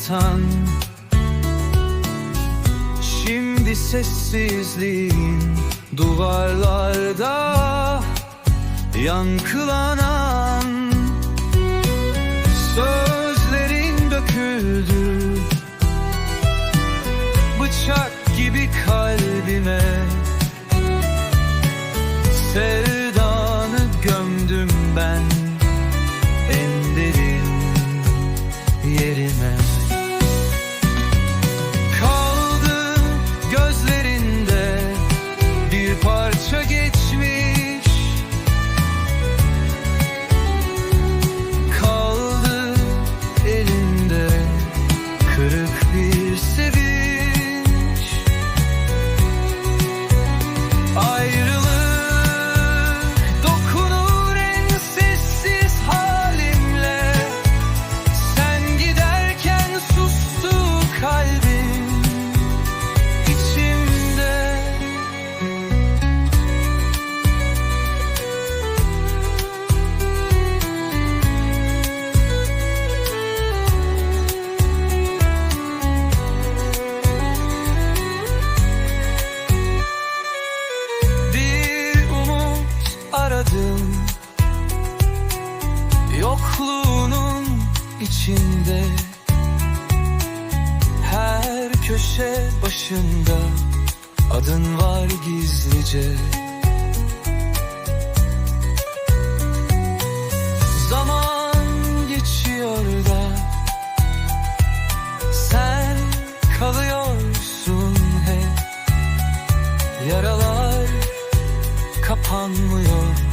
sırttan Şimdi sessizliğin duvarlarda yankılanan. Sözlerin döküldü. Bıçak gibi kalbime. Sevdim yokluğunun içinde Her köşe başında adın var gizlice. Zaman geçiyor da sen kalıyorsun hep. Yaralar kapanmıyor.